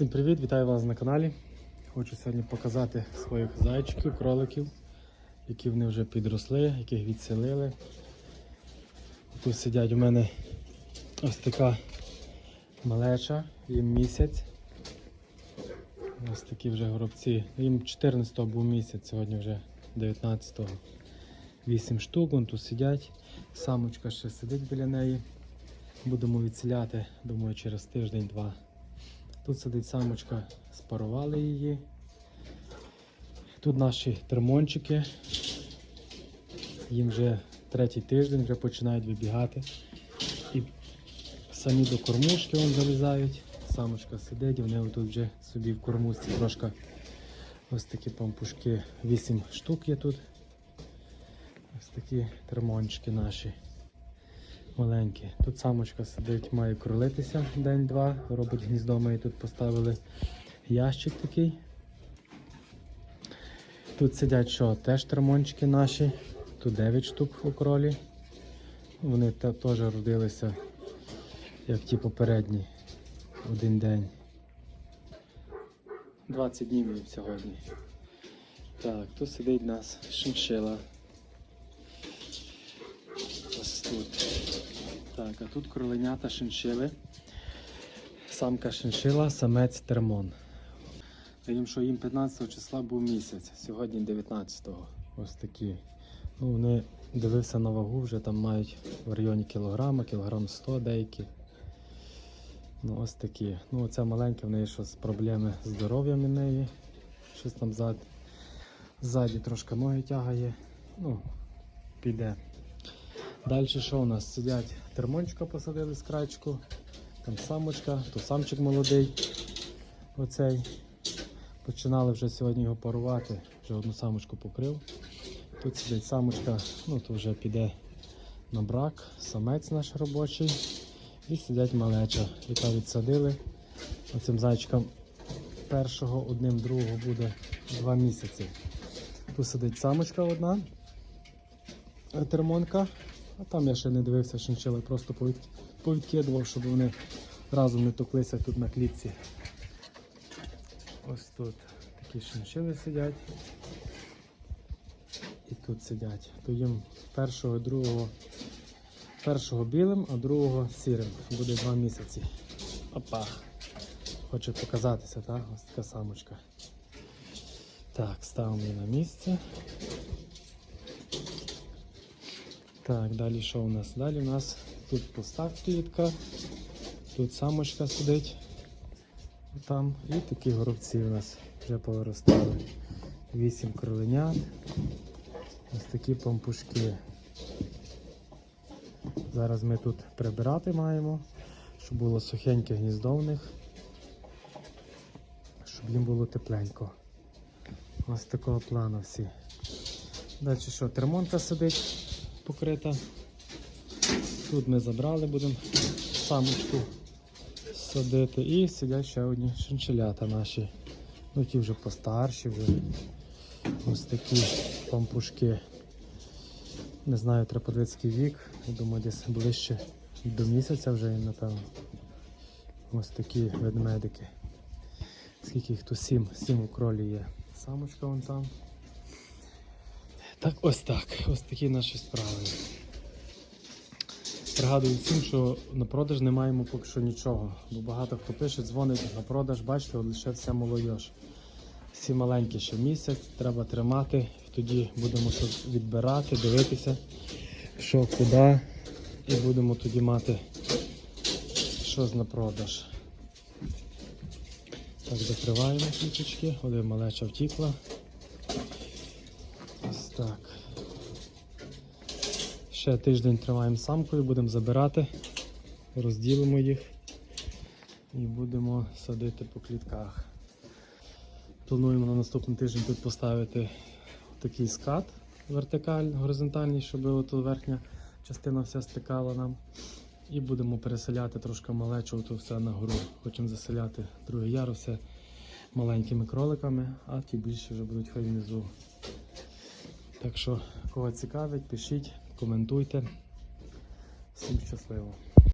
Всім привіт, вітаю вас на каналі. Хочу сьогодні показати своїх зайчиків, кроликів, які вони вже підросли, яких відселили. Тут сидять у мене ось така малеча, їм місяць. Ось такі вже горобці. Їм 14-го був місяць, сьогодні вже 19-го. 8 штук, вон тут сидять. Самочка ще сидить біля неї. Будемо відселяти, думаю, через тиждень-два. Тут сидить самочка, спарували її. Тут наші термончики. Їм вже третій тиждень вже починають вибігати. І самі до кормушки вон залізають. Самочка сидить, вони тут вже собі в кормушці трошки ось такі пампушки. 8 штук є тут. Ось такі термончики наші маленькі. Тут самочка сидить, має кролитися день-два. Робить гніздо, ми тут поставили ящик такий. Тут сидять що? Теж термончики наші. Тут 9 штук у кролі. Вони теж родилися, як ті попередні, один день. 20 днів сьогодні. Так, тут сидить у нас шиншила. Ось тут. Так, а тут кроленята шиншили. Самка шиншила, самець термон. Їм що їм 15 числа був місяць, сьогодні 19-го. Ось такі. Ну, вони дивився на вагу, вже там мають в районі кілограма, кілограм 100 деякі. Ну, ось такі. Ну, оця маленька, в неї щось проблеми з здоров'ям у неї. Щось там ззаді трошки ноги тягає. Ну, піде. Далі що у нас? Сидять термончика посадили з крачку, там самочка, то самчик молодий. Оцей. Починали вже сьогодні його парувати, вже одну самочку покрив. Тут сидить самочка, ну то вже піде на брак, самець наш робочий. І сидять малеча, яка відсадили. Оцим зайчикам першого, одним другого буде два місяці. Тут сидить самочка одна, термонка, а там я ще не дивився шинчили, просто повідкидував, щоб вони разом не токлися тут на клітці. Ось тут такі шиншили сидять. І тут сидять. То їм першого, другого, першого білим, а другого сірим. Буде два місяці. Опа. Хоче показатися, так? Ось така самочка. Так, ставимо її на місце. Так, далі що у нас? Далі у нас тут пуста клітка, тут самочка сидить. Там і такі горобці у нас вже повиростали. Вісім кроленят. Ось такі пампушки. Зараз ми тут прибирати маємо, щоб було сухеньке гніздо в них, щоб їм було тепленько. Ось такого плану всі. Далі що, термонка сидить покрита. Тут ми забрали, будемо самочку садити. І сидять ще одні шинчелята наші. Ну ті вже постарші, вже ось такі пампушки. Не знаю, треба вік. Я думаю, десь ближче до місяця вже, напевно. Ось такі ведмедики. Скільки їх тут сім, сім у кролі є. Самочка вон там. Так, ось так. Ось такі наші справи. Пригадую всім, що на продаж не маємо поки що нічого. Бо багато хто пише, дзвонить на продаж, бачите, лише вся молодіж. Всі маленькі ще місяць, треба тримати, тоді будемо відбирати, дивитися, що куди, і будемо тоді мати щось на продаж. Так, закриваємо квіточки, один малеча втікла. Так. Ще тиждень тримаємо самкою, будемо забирати, розділимо їх і будемо садити по клітках. Плануємо на наступний тиждень тут поставити такий скат вертикальний, горизонтальний, щоб от верхня частина вся стикала нам. І будемо переселяти трошки малечу то все на гору. Хочемо заселяти другий яруси маленькими кроликами, а ті більші вже будуть хай внизу. Так що, кого цікавить, пишіть, коментуйте. Всім щасливо.